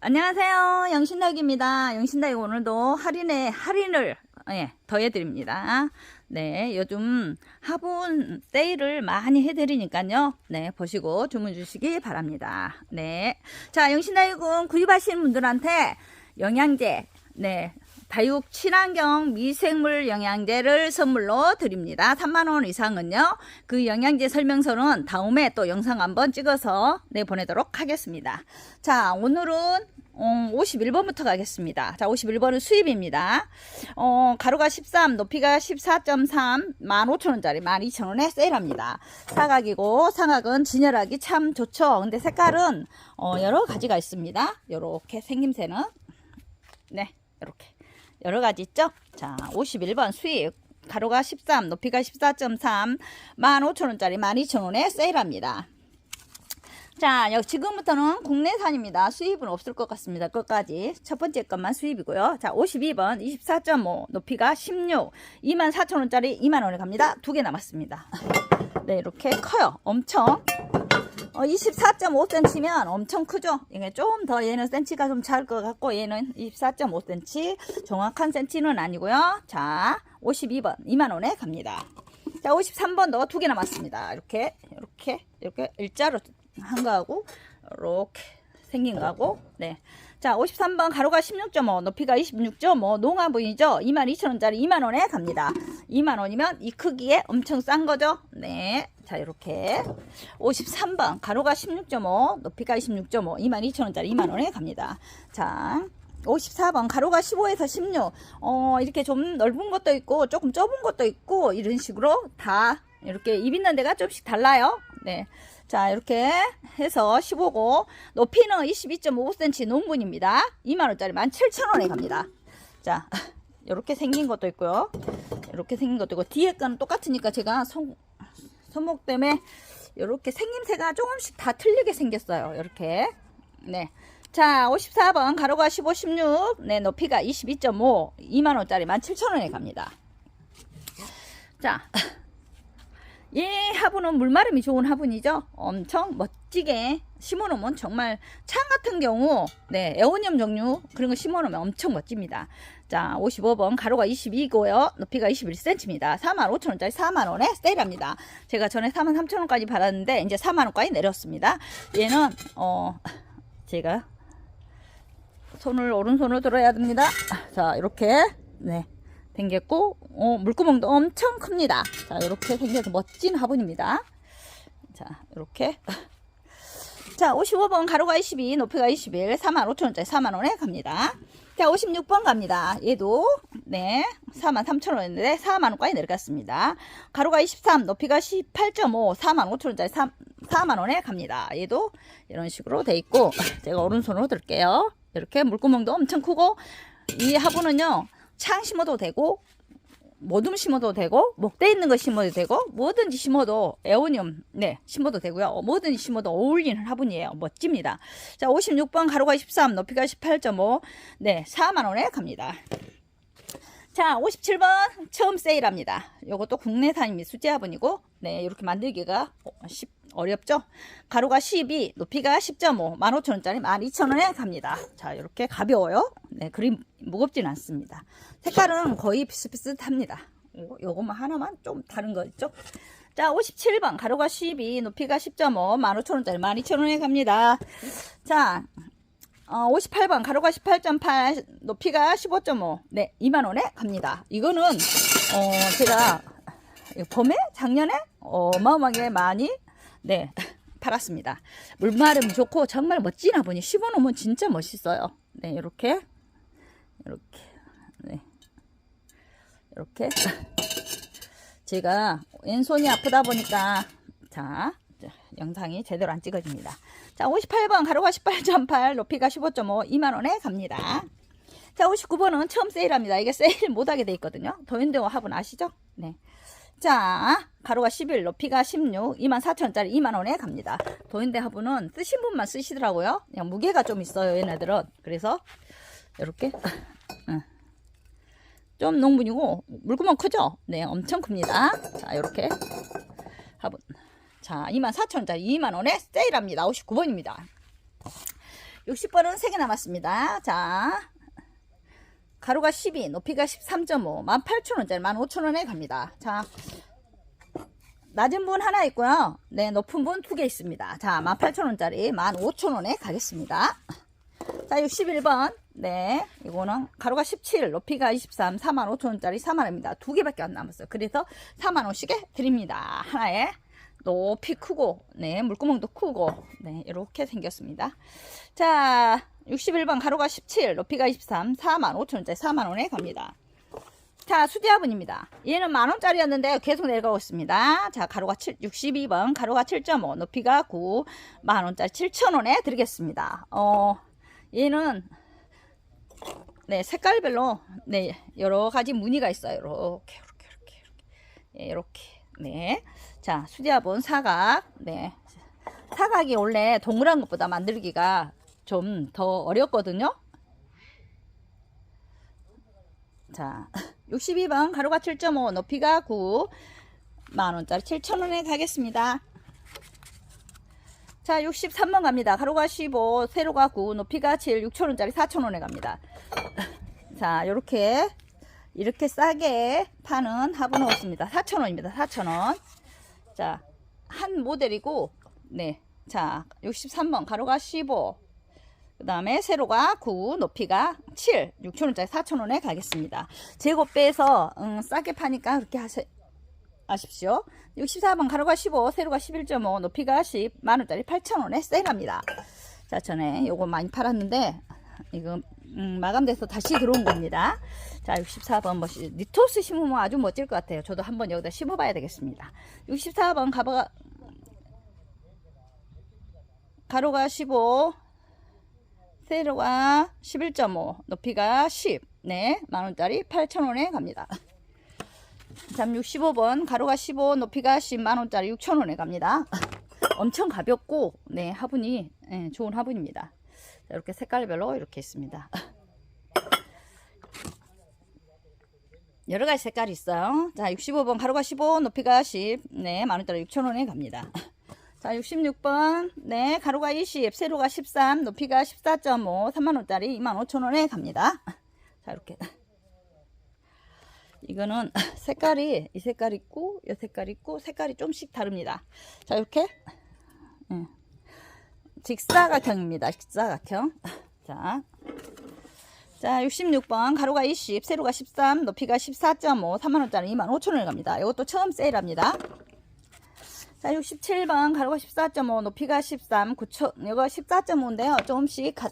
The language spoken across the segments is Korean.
안녕하세요. 영신덕입니다. 영신덕이 오늘도 할인에 할인을 예, 더해드립니다. 네, 요즘 화분 세일을 많이 해드리니까요. 네, 보시고 주문 주시기 바랍니다. 네. 자, 영신다육은 구입하시는 분들한테 영양제, 네, 다육 친환경 미생물 영양제를 선물로 드립니다. 3만원 이상은요. 그 영양제 설명서는 다음에 또 영상 한번 찍어서 네, 보내도록 하겠습니다. 자, 오늘은 음, 51번부터 가겠습니다. 자, 51번은 수입입니다. 어, 가루가 13, 높이가 14.3, 15,000원짜리 12,000원에 세일합니다. 사각이고, 상각은 진열하기 참 좋죠. 근데 색깔은, 어, 여러 가지가 있습니다. 요렇게 생김새는. 네, 요렇게. 여러 가지 있죠? 자, 51번 수입. 가로가 13, 높이가 14.3, 15,000원짜리 12,000원에 세일합니다. 자, 여 지금부터는 국내산입니다. 수입은 없을 것 같습니다. 끝까지. 첫 번째 것만 수입이고요. 자, 52번 24.5 높이가 16 24,000원짜리 2만원에 갑니다. 두 개 남았습니다. 네, 이렇게 커요. 엄청. 어, 24.5cm면 엄청 크죠? 이게 좀 더 얘는 센치가 좀 작을 것 같고 얘는 24.5cm 정확한 센치는 아니고요. 자, 52번 2만원에 갑니다. 자, 53번도 두 개 남았습니다. 이렇게, 이렇게, 이렇게 일자로 한 거하고, 이렇게 생긴 거하고, 네. 자, 53번 가로가 16.5, 높이가 26.5, 농화분이죠? 22,000원짜리 2만원에 갑니다. 2만원이면 이 크기에 엄청 싼 거죠? 네. 자, 이렇게. 53번 가로가 16.5, 높이가 26.5, 22,000원짜리 2만원에 갑니다. 자. 54번 가로가 15에서 16 어, 이렇게 좀 넓은 것도 있고 조금 좁은 것도 있고 이런 식으로 다 이렇게 입 있는 데가 좀씩 달라요 네. 자 이렇게 해서 15고 높이는 22.5cm 농분입니다. 2만원짜리 17,000원에 갑니다. 자 이렇게 생긴 것도 있고요. 이렇게 생긴 것도 있고 뒤에 거는 똑같으니까 제가 손, 손목 때문에 이렇게 생김새가 조금씩 다 틀리게 생겼어요. 이렇게. 네. 자, 54번 가로가 15, 16, 네, 높이가 22.5, 2만원짜리 17,000원에 갑니다. 자, 이 화분은 물마름이 좋은 화분이죠. 엄청 멋지게 심어놓으면 정말 창 같은 경우, 네, 에오니엄 종류 그런 거 심어놓으면 엄청 멋집니다. 자, 55번 가로가 22고요. 높이가 21cm입니다. 45,000원짜리 4만원에 세일합니다. 제가 전에 43,000원까지 받았는데 이제 4만원까지 내렸습니다. 얘는 어 제가 손을 오른손으로 들어야 됩니다. 자, 이렇게 네. 생겼고 어, 물구멍도 엄청 큽니다. 자, 이렇게 생겨서 멋진 화분입니다. 자, 이렇게 자, 55번 가로가 22, 높이가 21, 45,000원짜리 4만원에 갑니다. 자, 56번 갑니다. 얘도, 네, 43,000원인데 4만원까지 내려갔습니다. 가로가 23, 높이가 18.5, 45,000원짜리 3, 4만원에 갑니다. 얘도 이런 식으로 돼 있고, 제가 오른손으로 들게요. 이렇게 물구멍도 엄청 크고, 이 화분은요, 창 심어도 되고, 모둠 심어도 되고 목대 있는 거 심어도 되고 뭐든지 심어도 에오니움 네 심어도 되고요. 어, 뭐든지 심어도 어울리는 화분이에요. 멋집니다. 자 56번 가로가 13 높이가 18.5네 4만원에 갑니다. 자 57번 처음 세일합니다. 요것도 국내산입니다. 수제 화분이고 네 이렇게 만들기가 쉽 어렵죠? 가로가 12 높이가 10.5 15,000원짜리 12,000원에 갑니다. 자 이렇게 가벼워요. 네 그리 무겁진 않습니다. 색깔은 거의 비슷비슷합니다. 요- 요것만 하나만 좀 다른 거 있죠? 자 57번 가로가 12 높이가 10.5 15,000원짜리 12,000원에 갑니다. 자 어, 58번 가로가 18.8 높이가 15.5 네 2만원에 갑니다. 이거는 어, 제가 봄에 작년에 어마어마하게 많이 네. 팔았습니다. 물마름 좋고 정말 멋진 화분이 심어놓으면 진짜 멋있어요. 네 이렇게. 이렇게. 네. 이렇게. 제가 왼손이 아프다 보니까 자, 자, 영상이 제대로 안 찍어집니다. 자 58번 가로가 18.8 높이가 15.5 2만원에 갑니다. 자 59번은 처음 세일합니다. 이게 세일 못하게 돼 있거든요. 도현대호 화분 아시죠? 네 자, 가로가 11, 높이가 16, 24,000원짜리 2만원에 갑니다. 도인대 화분은 쓰신 분만 쓰시더라고요. 그냥 무게가 좀 있어요, 얘네들은. 그래서, 이렇게. 응. 좀 농분이고, 물구멍 크죠? 네, 엄청 큽니다. 자, 이렇게. 화분. 자, 24,000원짜리 2만원에 세일합니다. 59번입니다. 60번은 3개 남았습니다. 자, 가로가 12, 높이가 13.5, 18,000원짜리 15,000원에 갑니다. 자, 낮은 분 하나 있고요. 네, 높은 분 두 개 있습니다. 자, 18,000원짜리 15,000원에 가겠습니다. 자, 61번. 네, 이거는 가로가 17, 높이가 23, 45,000원짜리 4만원입니다. 두 개밖에 안 남았어요. 그래서 4만원씩에 드립니다. 하나에 높이 크고, 네, 물구멍도 크고, 네, 이렇게 생겼습니다. 자, 61번 가로가 17, 높이가 23, 45,000원짜리 4만원에 갑니다. 자, 수제화분입니다. 얘는 만원짜리였는데 계속 내려가고 있습니다. 자, 가로가 7, 62번, 가로가 7.5, 높이가 9, 만원짜리 7,000원에 드리겠습니다. 어, 얘는, 네, 색깔별로, 네, 여러 가지 무늬가 있어요. 이렇게, 이렇게, 이렇게, 이렇게. 예, 이렇게. 네. 자, 수제화분 사각. 네. 사각이 원래 동그란 것보다 만들기가 좀 더 어렵거든요. 자, 62번 가로가 7.5 높이가 9 만원짜리 7천원에 가겠습니다. 자, 63번 갑니다. 가로가 15 세로가 9 높이가 7 6천원짜리 4천원에 갑니다. 자, 요렇게 이렇게 싸게 파는 화분 넣었습니다. 4천원입니다. 4천원. 자, 한 모델이고 네. 자, 63번 가로가 15 그 다음에 세로가 9, 높이가 7, 6천원짜리 4천원에 가겠습니다. 재고 빼서 음, 싸게 파니까 그렇게 하세, 아십시오. 64번 가로가 15, 세로가 11.5, 높이가 10, 만원짜리 8천원에 세일합니다. 자, 전에 요거 많이 팔았는데 이거 음, 마감돼서 다시 들어온 겁니다. 자, 64번 뭐 니토스 심으면 아주 멋질 것 같아요. 저도 한번 여기다 심어봐야 되겠습니다. 64번 가로가 가로가 15, 세로가 11.5, 높이가 10, 네, 만원짜리 8천원에 갑니다. 다음 65번, 가로가 15, 높이가 10, 만원짜리 6천원에 갑니다. 엄청 가볍고, 네, 화분이, 네, 좋은 화분입니다. 자, 이렇게 색깔별로 이렇게 있습니다. 여러 가지 색깔이 있어요. 자, 65번, 가로가 15, 높이가 10, 네, 만원짜리 6천원에 갑니다. 자, 66번. 네, 가로가 20, 세로가 13, 높이가 14.5, 3만원짜리 25,000원에 갑니다. 자, 이렇게. 이거는 색깔이, 이 색깔 있고, 이 색깔 있고, 색깔이 좀씩 다릅니다. 자, 이렇게. 예. 직사각형입니다. 직사각형. 자. 자, 66번. 가로가 20, 세로가 13, 높이가 14.5, 3만원짜리 25,000원에 갑니다. 이것도 처음 세일합니다. 자, 67번 가로가 14.5, 높이가 13, 9천, 이거 14.5인데요. 조금씩 가,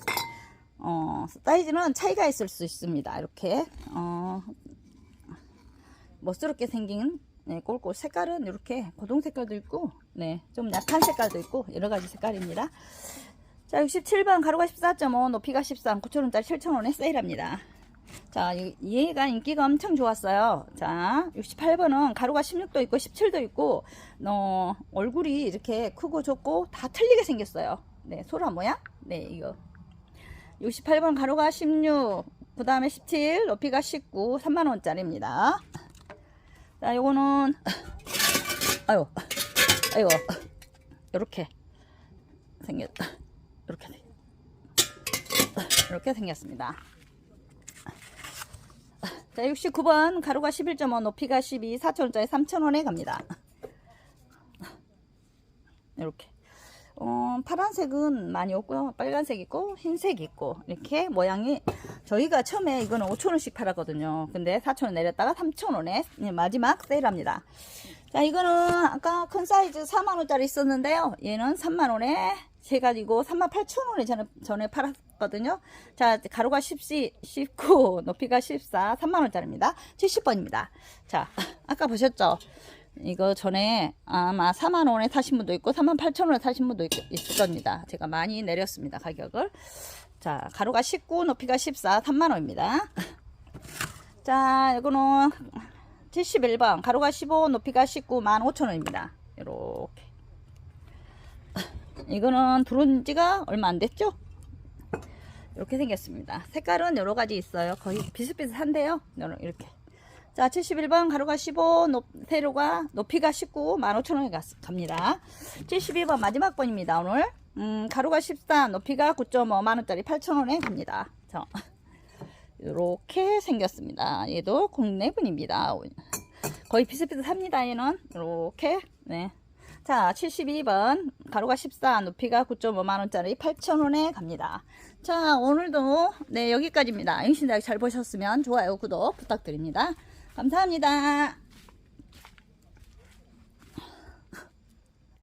어, 사이즈는 차이가 있을 수 있습니다. 이렇게 어, 멋스럽게 생긴 네, 꼴꼴 색깔은 이렇게 고동 색깔도 있고, 네, 좀 약한 색깔도 있고 여러 가지 색깔입니다. 자, 67번 가로가 14.5, 높이가 13, 9천원짜리 7천원에 세일합니다. 자, 이- 얘가 인기가 엄청 좋았어요. 자, 68번은 가로가 16도 있고 17도 있고, 어, 얼굴이 이렇게 크고 좁고 다 틀리게 생겼어요. 네, 소라 모양? 네, 이거. 68번 가로가 16, 그 다음에 17, 높이가 19, 3만원짜리입니다. 자, 요거는, 아유, 아이고, 요렇게 생겼다. 이렇게, 이렇게 생겼습니다. 자, 69번 가로가 11.5 높이가 12 4천원짜리 3천원에 갑니다. 이렇게 어, 파란색은 많이 없고요. 빨간색 있고 흰색 있고 이렇게 모양이 저희가 처음에 이거는 5천원씩 팔았거든요. 근데 4천원 내렸다가 3천원에 마지막 세일합니다. 자 이거는 아까 큰 사이즈 4만원짜리 있었는데요. 얘는 3만원에 세 가지고 38,000원에 전에, 전에 팔았거든요. 자, 가로가 10, 19, 높이가 14, 3만원짜리입니다. 70번입니다. 자, 아까 보셨죠? 이거 전에 아마 4만원에 사신 분도 있고 38,000원에 사신 분도 있, 있을 겁니다. 제가 많이 내렸습니다. 가격을. 자, 가로가 19, 높이가 14, 3만원입니다. 자, 이거는 71번. 가로가 15, 높이가 19, 15,000원입니다. 이렇게. 이거는 들어온 지가 얼마 안 됐죠? 이렇게 생겼습니다. 색깔은 여러 가지 있어요. 거의 비슷비슷한데요. 이렇게. 자, 71번 가로가 15, 높, 세로가 높이가 19, 15,000원에 갑니다. 72번 마지막 번입니다. 오늘. 음, 가로가 14, 높이가 9.5 만 원짜리 8,000원에 갑니다. 저 이렇게 생겼습니다. 얘도 국내분입니다. 거의 비슷비슷합니다. 얘는 이렇게 네. 자, 72번 가로가 14, 높이가 9.5만 원짜리 8,000원에 갑니다. 자, 오늘도 네, 여기까지입니다. 영신대학 잘 보셨으면 좋아요, 구독 부탁드립니다. 감사합니다.